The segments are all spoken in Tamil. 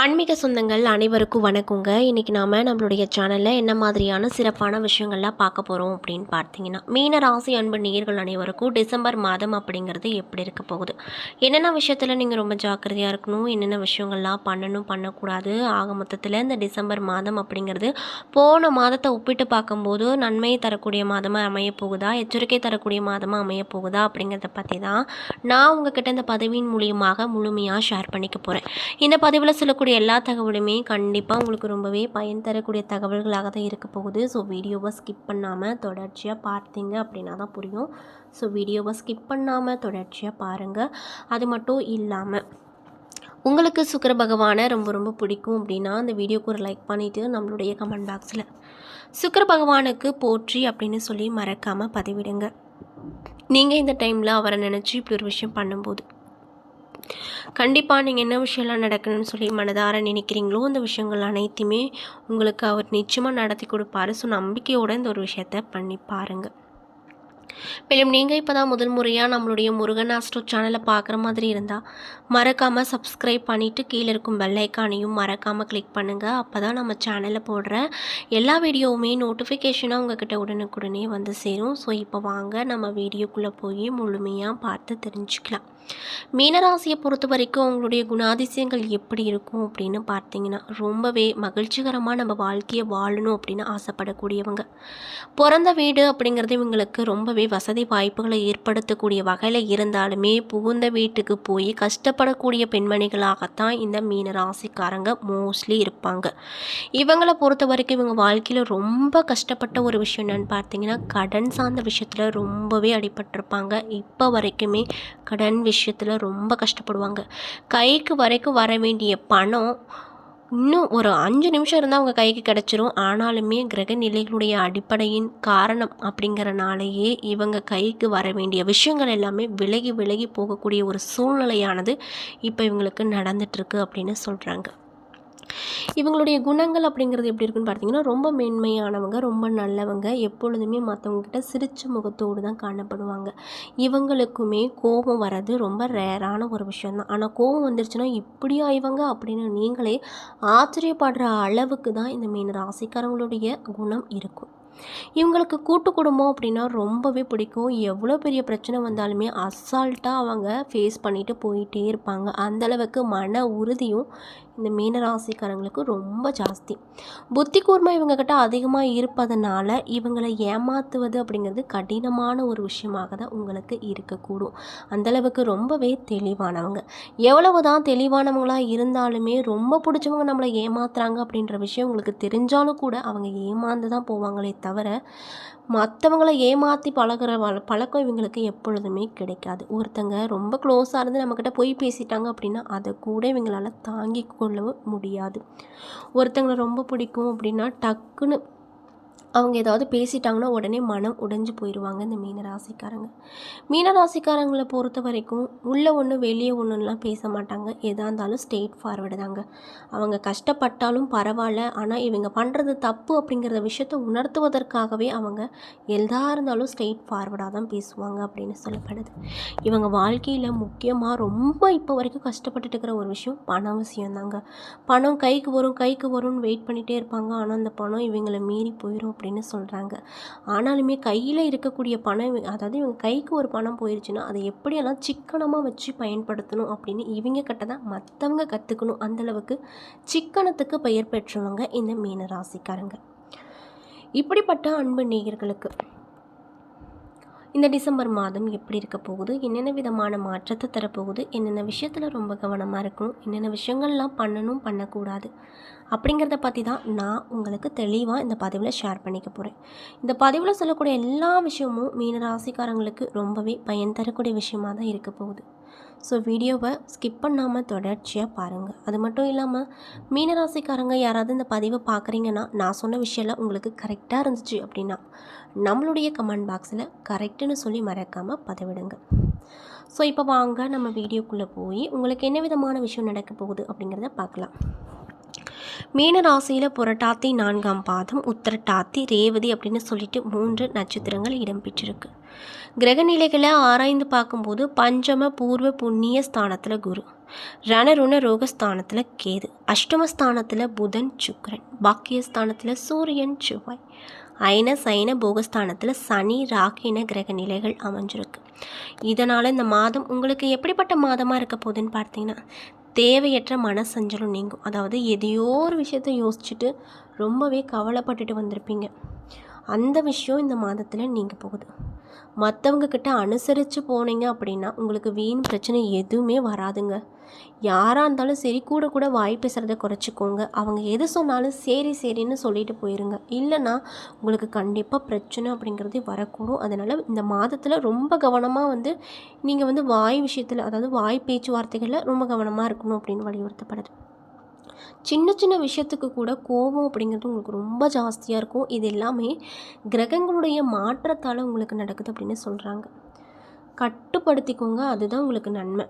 ஆன்மீக சொந்தங்கள் அனைவருக்கும் வணக்கங்க. இன்றைக்கி நாம் நம்மளுடைய சேனலில் என்ன மாதிரியான சிறப்பான விஷயங்கள்லாம் பார்க்க போகிறோம் அப்படின்னு பார்த்தீங்கன்னா மீன ராசி அன்பு நேர்கள் அனைவருக்கும் டிசம்பர் மாதம் அப்படிங்கிறது எப்படி இருக்க போகுது? என்னென்ன விஷயத்தில் நீங்கள் ரொம்ப ஜாக்கிரதையாக இருக்கணும்? என்னென்ன விஷயங்கள்லாம் பண்ணணும் பண்ணக்கூடாது? ஆக மொத்தத்தில் இந்த டிசம்பர் மாதம் அப்படிங்கிறது போன மாதத்தை ஒப்பிட்டு பார்க்கும்போது நன்மையை தரக்கூடிய மாதமாக அமைய போகுதா? எச்சரிக்கை தரக்கூடிய மாதமாக அமைய போகுதா? அப்படிங்கிறத பற்றி தான் நான் உங்ககிட்ட இந்த பதவியின் மூலியமாக முழுமையாக ஷேர் பண்ணிக்க போகிறேன் இந்த பதிவில் சொல்லக்கூடிய எல்லா தகவலுமே கண்டிப்பாக உங்களுக்கு ரொம்பவே பயன் தரக்கூடிய தகவல்களாக தான் இருக்க போகுது. ஸோ வீடியோவை ஸ்கிப் பண்ணாமல் தொடர்ச்சியாக பார்த்தீங்க அப்படின்னா தான் புரியும். ஸோ வீடியோவை ஸ்கிப் பண்ணாமல் தொடர்ச்சியாக பாருங்கள் அது மட்டும் இல்லாமல் உங்களுக்கு சுக்கர பகவானை ரொம்ப ரொம்ப பிடிக்கும் அப்படின்னா அந்த வீடியோக்கு ஒரு லைக் பண்ணிவிட்டு நம்மளுடைய கமெண்ட் பாக்ஸில் சுக்கர பகவானுக்கு போற்றி அப்படின்னு சொல்லி மறக்காமல் பதிவிடுங்க. நீங்கள் இந்த டைமில் அவரை நினச்சி இப்படி ஒரு விஷயம் பண்ணும்போது கண்டிப்பாக நீங்கள் என்ன விஷயம்லாம் நடக்கணும்னு சொல்லி மனதார நினைக்கிறீங்களோ அந்த விஷயங்கள் அனைத்தையுமே உங்களுக்கு அவர் நிச்சயமாக நடத்தி கொடுப்பாரு. ஸோ நம்பிக்கையோடு இந்த ஒரு விஷயத்த பண்ணி பாருங்கள் மேலும் நீங்கள் இப்போ தான் முதல் முறையாக நம்மளுடைய முருகன் ஆஸ்ட்ரோ சேனலை பார்க்குற மாதிரி இருந்தால் மறக்காமல் சப்ஸ்கிரைப் பண்ணிவிட்டு கீழே இருக்கும் பெல்லைக்கானையும் மறக்காமல் கிளிக் பண்ணுங்கள் அப்போ தான் நம்ம சேனலில் போடுற எல்லா வீடியோவுமே நோட்டிஃபிகேஷனாக உங்ககிட்ட உடனுக்குடனே வந்து சேரும். ஸோ இப்போ வாங்க நம்ம வீடியோக்குள்ளே போய் முழுமையாக பார்த்து தெரிஞ்சுக்கலாம். மீனராசியை பொறுத்த வரைக்கும் அவங்களுடைய குணாதிசயங்கள் எப்படி இருக்கும் அப்படின்னு பார்த்தீங்கன்னா ரொம்பவே மகிழ்ச்சிகரமாக நம்ம வாழ்க்கையை வாழணும் அப்படின்னு ஆசைப்படக்கூடியவங்க. பிறந்த வீடு அப்படிங்கிறது இவங்களுக்கு ரொம்பவே வசதி வாய்ப்புகளை ஏற்படுத்தக்கூடிய வகையில் இருந்தாலுமே புகுந்த வீட்டுக்கு போய் கஷ்டப்படக்கூடிய பெண்மணிகளாகத்தான் இந்த மீனராசிக்காரங்க மோஸ்ட்லி இருப்பாங்க. இவங்களை பொறுத்த வரைக்கும் இவங்க வாழ்க்கையில் ரொம்ப கஷ்டப்பட்ட ஒரு விஷயம் என்னென்னு பார்த்தீங்கன்னா கடன் சார்ந்த விஷயத்தில் ரொம்பவே அடிபட்டிருப்பாங்க. இப்போ வரைக்குமே கடன் விஷயத்தில் ரொம்ப கஷ்டப்படுவாங்க. கைக்கு வரைக்கும் வர வேண்டிய பணம் இன்னும் ஒரு அஞ்சு நிமிஷம் இருந்தால் அவங்க கைக்கு கிடச்சிரும். ஆனாலுமே கிரக நிலைகளுடைய அடிப்படையின் காரணம் அப்படிங்கிறனாலேயே இவங்க கைக்கு வர வேண்டிய விஷயங்கள் எல்லாமே விலகி விலகி போகக்கூடிய ஒரு சூழ்நிலையானது இப்போ இவங்களுக்கு நடந்துட்டுருக்கு அப்படின்னு சொல்கிறாங்க இவங்களுடைய குணங்கள் அப்படிங்கிறது எப்படி இருக்குன்னு பார்த்தீங்கன்னா ரொம்ப மென்மையானவங்க ரொம்ப நல்லவங்க. எப்பொழுதுமே மற்றவங்கக்கிட்ட சிரிச்ச முகத்தோடு தான் காணப்படுவாங்க. இவங்களுக்குமே கோபம் வர்றது ரொம்ப ரேரான ஒரு விஷயந்தான் ஆனால் கோபம் வந்துருச்சுன்னா இப்படியா இவங்க? அப்படின்னு நீங்களே ஆச்சரியப்படுற அளவுக்கு தான் இந்த மீன ராசிக்காரங்களுடைய குணம் இருக்கும். இவங்களுக்கு கூட்டு குடும்பம் அப்படின்னா ரொம்பவே பிடிக்கும். எவ்வளோ பெரிய பிரச்சனை வந்தாலுமே அசால்ட்டாக அவங்க ஃபேஸ் பண்ணிட்டு போயிட்டே இருப்பாங்க. அந்தளவுக்கு மன உறுதியும் இந்த மீனராசிக்காரங்களுக்கு ரொம்ப ஜாஸ்தி. புத்தி கூர்மை இவங்கக்கிட்ட அதிகமாக இருப்பதனால இவங்களை ஏமாற்றுவது அப்படிங்கிறது கடினமான ஒரு விஷயமாக தான் உங்களுக்கு இருக்கக்கூடும். அந்தளவுக்கு ரொம்பவே தெளிவானவங்க. எவ்வளவு தான் தெளிவானவங்களாக இருந்தாலுமே ரொம்ப பிடிச்சவங்க நம்மளை ஏமாத்துறாங்க அப்படின்ற விஷயம் உங்களுக்கு தெரிஞ்சாலும் கூட அவங்க ஏமாந்து தான் போவாங்களே தவிர மற்றவங்கள ஏமாற்றி பழகிற வழ பழக்கம் இவங்களுக்கு எப்பொழுதுமே கிடைக்காது. ஒருத்தங்க ரொம்ப க்ளோஸாக இருந்து நம்மக்கிட்ட போய் பேசிட்டாங்க அப்படின்னா அதை கூட இவங்களால் தாங்கி கொள்ளவும் முடியாது. ஒருத்தங்களை ரொம்ப பிடிக்கும் அப்படின்னா டக்குன்னு அவங்க ஏதாவது பேசிட்டாங்கன்னா உடனே மனம் உடைஞ்சு போயிடுவாங்க இந்த மீனராசிக்காரங்க. மீனராசிக்காரங்களை பொறுத்த வரைக்கும் உள்ளே ஒன்று வெளியே ஒன்றுலாம் பேச மாட்டாங்க. எதாக இருந்தாலும் ஸ்டேட் ஃபார்வர்டு தாங்க. அவங்க கஷ்டப்பட்டாலும் பரவாயில்ல. ஆனால் இவங்க பண்ணுறது தப்பு அப்படிங்கிற விஷயத்த உணர்த்துவதற்காகவே அவங்க எதா இருந்தாலும் ஸ்டேட் ஃபார்வர்டாக தான் பேசுவாங்க அப்படின்னு சொல்லப்படுது. இவங்க வாழ்க்கையில் முக்கியமாக ரொம்ப இப்போ வரைக்கும் கஷ்டப்பட்டுட்டு இருக்கிற ஒரு விஷயம் பண விஷயம் தாங்க பணம் கைக்கு வரும் கைக்கு வரும்னு வெயிட் பண்ணிகிட்டே இருப்பாங்க. ஆனால் அந்த பணம் இவங்களை மீறி போயிடும் அப்படின்னு சொல்கிறாங்க ஆனாலுமே கையில் இருக்கக்கூடிய பணம் அதாவது இவங்க கைக்கு ஒரு பணம் போயிடுச்சுன்னா அதை எப்படியெல்லாம் சிக்கனமாக வச்சு பயன்படுத்தணும் அப்படின்னு இவங்க கிட்ட தான் மற்றவங்க கற்றுக்கணும் அந்தளவுக்கு சிக்கனத்துக்கு பெயர் பெற்றவங்க இந்த மீன ராசிக்காரங்க. இப்படிப்பட்ட அன்பு நேயர்களுக்கு இந்த டிசம்பர் மாதம் எப்படி இருக்க போகுது? என்னென்ன விதமான மாற்றத்தை தரப்போகுது? என்னென்ன விஷயத்தில் ரொம்ப கவனமாக இருக்கணும்? என்னென்ன விஷயங்கள்லாம் பண்ணணும் பண்ணக்கூடாது? அப்படிங்கிறத பற்றி தான் நான் உங்களுக்கு தெளிவாக இந்த பதிவில் ஷேர் பண்ணிக்க போகிறேன் இந்த பதிவில் சொல்லக்கூடிய எல்லா விஷயமும் மீன ராசிக்காரங்களுக்கு ரொம்பவே பயன் தரக்கூடிய விஷயமாக தான் இருக்க போகுது. ஸோ வீடியோவை ஸ்கிப் பண்ணாமல் தொடர்ச்சியாக பாருங்கள் அது மட்டும் இல்லாமல் மீனராசிக்காரங்க யாராவது இந்த பதிவை பார்க்குறீங்கன்னா நான் சொன்ன விஷயம்லாம் உங்களுக்கு கரெக்டாக இருந்துச்சு அப்படின்னா நம்மளுடைய கமெண்ட் பாக்ஸில் கரெக்டுன்னு சொல்லி மறக்காமல் பதிவிடுங்க. ஸோ இப்போ வாங்க நம்ம வீடியோக்குள்ளே போய் உங்களுக்கு என்ன விதமான விஷயம் நடக்க போகுது அப்படிங்கிறத பார்க்கலாம் மீனராசியில் புரட்டாத்தி நான்காம் பாதம் உத்திரட்டாத்தி ரேவதி அப்படின்னு சொல்லிட்டு மூன்று நட்சத்திரங்கள் இடம்பெற்றிருக்கு கிரகநிலைகளை ஆராய்ந்து பார்க்கும்போது பஞ்சம பூர்வ புண்ணிய ஸ்தானத்தில் குரு ரணருண ரோகஸ்தானத்தில் கேது அஷ்டமஸ்தானத்தில் புதன் சுக்கரன் பாக்கியஸ்தானத்தில் சூரியன் செவ்வாய் அயன சைன போகஸ்தானத்தில் சனி ராகின கிரக நிலைகள் அமைஞ்சிருக்கு. இதனால் இந்த மாதம் உங்களுக்கு எப்படிப்பட்ட மாதமாக இருக்க போகுதுன்னு பார்த்தீங்கன்னா தேவையற்ற மனசஞ்சலம் நீங்கும். அதாவது எதையோ ஒரு விஷயத்த யோசிச்சுட்டு ரொம்பவே கவலைப்பட்டுட்டு வந்திருப்பீங்க. அந்த விஷயம் இந்த மாதத்தில் நீங்கள் போகுது. மற்றவங்க கிட்ட அனுசரித்து போனீங்க அப்படின்னா உங்களுக்கு வீண் பிரச்சனை எதுவுமே வராதுங்க. யாராக இருந்தாலும் சரி கூட கூட வாய் பேசுகிறத குறைச்சிக்கோங்க. அவங்க எது சொன்னாலும் சரி சரின்னு சொல்லிட்டு போயிருங்க. இல்லைன்னா உங்களுக்கு கண்டிப்பாக பிரச்சனை அப்படிங்கிறது வரக்கூடும். அதனால் இந்த மாதத்தில் ரொம்ப கவனமாக வந்து நீங்கள் வந்து வாய் விஷயத்தில் அதாவது வாய் பேச்சுவார்த்தைகளில் ரொம்ப கவனமாக இருக்கணும் அப்படின்னு வலியுறுத்தப்படுது. சின்ன சின்ன விஷயத்துக்கு கூட கோபம் அப்படிங்கிறது உங்களுக்கு ரொம்ப ஜாஸ்தியாக இருக்கும். இது எல்லாமே கிரகங்களுடைய மாற்றத்தால் உங்களுக்கு நடக்குது அப்படின்னு சொல்கிறாங்க கட்டுப்படுத்திக்கோங்க அதுதான் உங்களுக்கு நன்மை.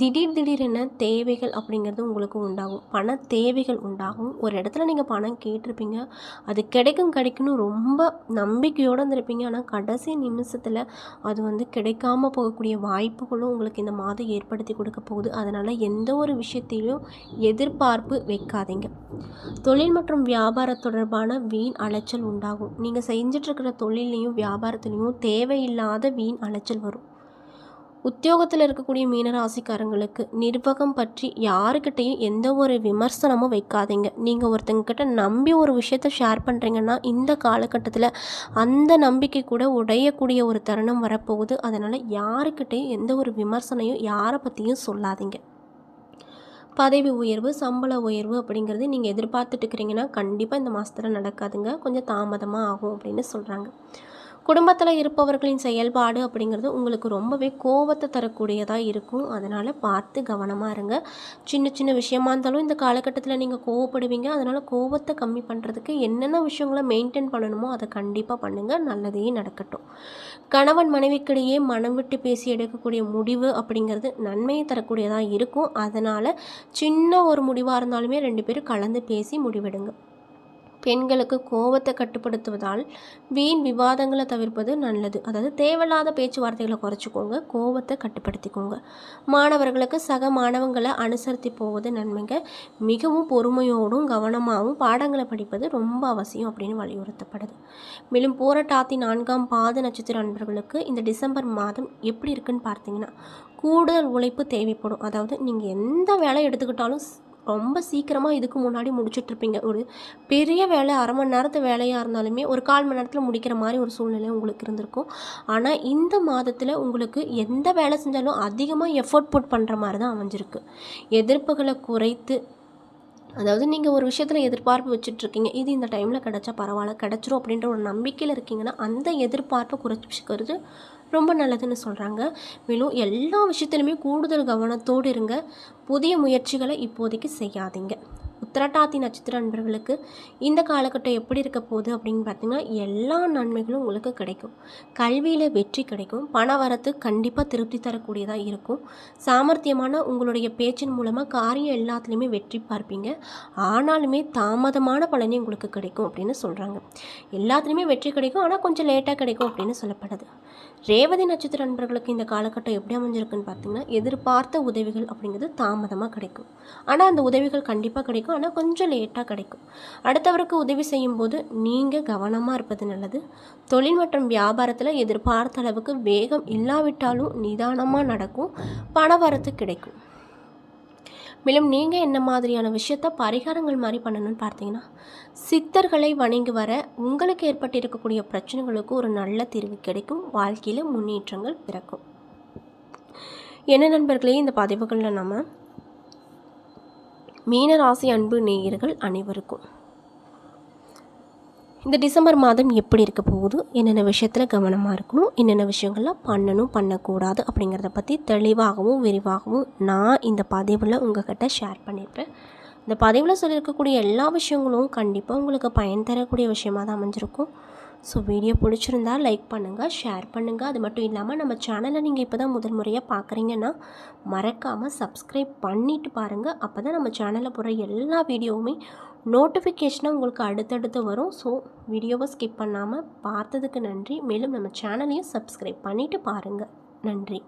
திடீர் திடீரென தேவைகள் அப்படிங்கிறது உங்களுக்கு உண்டாகும். பண தேவைகள் உண்டாகும். ஒரு இடத்துல நீங்கள் பணம் கேட்டிருப்பீங்க. அது கிடைக்கும் கிடைக்கும்னு ரொம்ப நம்பிக்கையோடு இருந்திருப்பீங்க. ஆனால் கடைசி நிமிஷத்தில் அது வந்து கிடைக்காம போகக்கூடிய வாய்ப்புகளும் உங்களுக்கு இந்த மாதம் ஏற்படுத்தி கொடுக்க போகுது. அதனால் எந்த ஒரு விஷயத்தையும் எதிர்பார்ப்பு வைக்காதீங்க. தொழில் மற்றும் வியாபார தொடர்பான வீண் அலைச்சல் உண்டாகும். நீங்கள் செஞ்சிட்ருக்கிற தொழிலையும் வியாபாரத்துலேயும் தேவையில்லாத வீண் அலைச்சல் வரும். உத்தியோகத்தில் இருக்கக்கூடிய மீனராசிக்காரங்களுக்கு நிர்வாகம் பற்றி யாருக்கிட்டேயும் எந்த ஒரு விமர்சனமும் வைக்காதீங்க. நீங்கள் ஒருத்தங்கக்கிட்ட நம்பி ஒரு விஷயத்த ஷேர் பண்ணுறீங்கன்னா இந்த காலகட்டத்தில் அந்த நம்பிக்கை கூட உடையக்கூடிய ஒரு தருணம் வரப்போகுது. அதனால் யாருக்கிட்டேயும் எந்த ஒரு விமர்சனையும் யாரை பற்றியும் சொல்லாதீங்க. பதவி உயர்வு சம்பள உயர்வு அப்படிங்கிறது நீங்கள் எதிர்பார்த்துட்டு இருக்கிறீங்கன்னா கண்டிப்பாக இந்த மாதத்தில் நடக்காதுங்க. கொஞ்சம் தாமதமாக ஆகும் அப்படின்னு சொல்கிறாங்க குடும்பத்தில் இருப்பவர்களின் செயல்பாடு அப்படிங்கிறது உங்களுக்கு ரொம்பவே கோபத்தை தரக்கூடியதாக இருக்கும். அதனால் பார்த்து கவனமாக இருங்க. சின்ன சின்ன விஷயமா இருந்தாலும் இந்த காலகட்டத்தில் நீங்கள் கோவப்படுவீங்க. அதனால் கோபத்தை கம்மி பண்ணுறதுக்கு என்னென்ன விஷயங்களை மெயின்டைன் பண்ணணுமோ அதை கண்டிப்பாக பண்ணுங்கள் நல்லதே நடக்கட்டும். கணவன் மனைவிக்கிடையே மனம் விட்டு பேசி எடுக்கக்கூடிய முடிவு அப்படிங்கிறது நன்மையை தரக்கூடியதாக இருக்கும். அதனால் சின்ன ஒரு முடிவாக இருந்தாலுமே ரெண்டு பேரும் கலந்து பேசி முடிவெடுங்க. பெண்களுக்கு கோபத்தை கட்டுப்படுத்துவதால் வீண் விவாதங்களை தவிர்ப்பது நல்லது. அதாவது தேவையில்லாத பேச்சுவார்த்தைகளை குறைச்சிக்கோங்க கோபத்தை கட்டுப்படுத்திக்கோங்க. மாணவர்களுக்கு சக மாணவங்களை அனுசரித்து போவது நன்மைங்க. மிகவும் பொறுமையோடும் கவனமாகவும் பாடங்களை படிப்பது ரொம்ப அவசியம் அப்படின்னு வலியுறுத்தப்படுது. மேலும் போராட்டாத்தி நான்காம் பாத நட்சத்திர நண்பர்களுக்கு இந்த டிசம்பர் மாதம் எப்படி இருக்குன்னு பார்த்தீங்கன்னா கூடுதல் உழைப்பு தேவைப்படும். அதாவது நீங்கள் எந்த வேலை எடுத்துக்கிட்டாலும் ரொம்ப சீக்கிரமாக இதுக்கு முன்னாடி முடிச்சிட்ருப்பீங்க ஒரு பெரிய வேலை அரை மணி நேரத்து வேலையாக இருந்தாலுமே ஒரு கால் மணி நேரத்தில் முடிக்கிற மாதிரி ஒரு சூழ்நிலை உங்களுக்கு இருந்திருக்கும். ஆனால் இந்த மாதத்தில் உங்களுக்கு எந்த வேலை செஞ்சாலும் அதிகமாக எஃபோர்ட் புட் பண்ணுற மாதிரி தான் அமைஞ்சிருக்கு. எதிர்ப்புகளை குறைத்து அதாவது நீங்கள் ஒரு விஷயத்தில் எதிர்பார்ப்பு வச்சுட்ருக்கீங்க இது இந்த டைமில் கிடச்சா பரவாயில்ல கிடச்சிரும் அப்படின்ற ஒரு நம்பிக்கையில் இருக்கீங்கன்னா அந்த எதிர்பார்ப்பை குறைச்சிக்கிறது ரொம்ப நல்லதுன்னு சொல்கிறாங்க மேலும் எல்லா விஷயத்துலையுமே கூடுதல் கவனத்தோடு இருங்க. புதிய முயற்சிகளை இப்போதைக்கு செய்யாதீங்க. உத்திரட்டாதி நட்சத்திர நண்பர்களுக்கு இந்த காலகட்டம் எப்படி இருக்க போகுது அப்படின்னு பார்த்தீங்கன்னா எல்லா நன்மைகளும் உங்களுக்கு கிடைக்கும். கல்வியில் வெற்றி கிடைக்கும். பண வரத்து கண்டிப்பாக திருப்தி தரக்கூடியதாக இருக்கும். சாமர்த்தியமான உங்களுடைய பேச்சின் மூலமாக காரியம் எல்லாத்துலேயுமே வெற்றி பார்ப்பீங்க. ஆனாலுமே தாமதமான பலனே உங்களுக்கு கிடைக்கும் அப்படின்னு சொல்கிறாங்க எல்லாத்துலேயுமே வெற்றி கிடைக்கும். ஆனால் கொஞ்சம் லேட்டாக கிடைக்கும் அப்படின்னு சொல்லப்படுது. ரேவதி நட்சத்திர நண்பர்களுக்கு இந்த காலகட்டம் எப்படி அமைஞ்சிருக்குன்னு பார்த்தீங்கன்னா எதிர்பார்த்த உதவிகள் அப்படிங்கிறது தாமதமாக கிடைக்கும். ஆனால் அந்த உதவிகள் கண்டிப்பாக கிடைக்கும். ஆனால் கொஞ்சம் லேட்டாக கிடைக்கும். அடுத்தவருக்கு உதவி செய்யும்போது நீங்கள் கவனமாக இருப்பது நல்லது. தொழில் மற்றும் வியாபாரத்தில் எதிர்பார்த்த அளவுக்கு வேகம் இல்லாவிட்டாலும் நிதானமாக நடக்கும். பண வரத்து கிடைக்கும். மேலும் நீங்கள் என்ன மாதிரியான விஷயத்த பரிகாரங்கள் மாதிரி பண்ணணும்னு பார்த்தீங்கன்னா சித்தர்களை வணங்கி வர உங்களுக்கு ஏற்பட்டிருக்கக்கூடிய பிரச்சனைகளுக்கு ஒரு நல்ல தீர்வு கிடைக்கும். வாழ்க்கையில் முன்னேற்றங்கள் பிறக்கும். என்ன நண்பர்களே இந்த பதிவுகளில் நம்ம மீனராசி அன்பு நேயர்கள் அனைவருக்கும். இந்த டிசம்பர் மாதம் எப்படி இருக்க போகுது? என்னென்ன விஷயத்தில் கவனமாக இருக்கணும்? என்னென்ன விஷயங்கள்லாம் பண்ணணும் பண்ணக்கூடாது அப்படிங்கிறத பற்றி தெளிவாகவும் விரிவாகவும் நான் இந்த பதிவில் உங்கள்கிட்ட ஷேர் பண்ணியிருப்பேன் இந்த பதிவில் சொல்லியிருக்கக்கூடிய எல்லா விஷயங்களும் கண்டிப்பாக உங்களுக்கு பயன் தரக்கூடிய விஷயமாக தான் அமைஞ்சிருக்கும். ஸோ வீடியோ பிடிச்சிருந்தா லைக் பண்ணுங்கள் ஷேர் பண்ணுங்கள் அது மட்டும் இல்லாமல் நம்ம சேனலை நீங்கள் இப்போ தான் முதல் முறையாக பார்க்குறீங்கன்னா மறக்காமல் சப்ஸ்கிரைப் பண்ணிவிட்டு பாருங்கள் அப்போ தான் நம்ம சேனலில் போகிற எல்லா வீடியோவுமே நோட்டிஃபிகேஷனாக உங்களுக்கு அடுத்தடுத்து வரும். ஸோ வீடியோவை ஸ்கிப் பண்ணாமல் பார்த்ததுக்கு நன்றி. மேலும் நம்ம சேனலையும் சப்ஸ்கிரைப் பண்ணிவிட்டு பாருங்கள் நன்றி.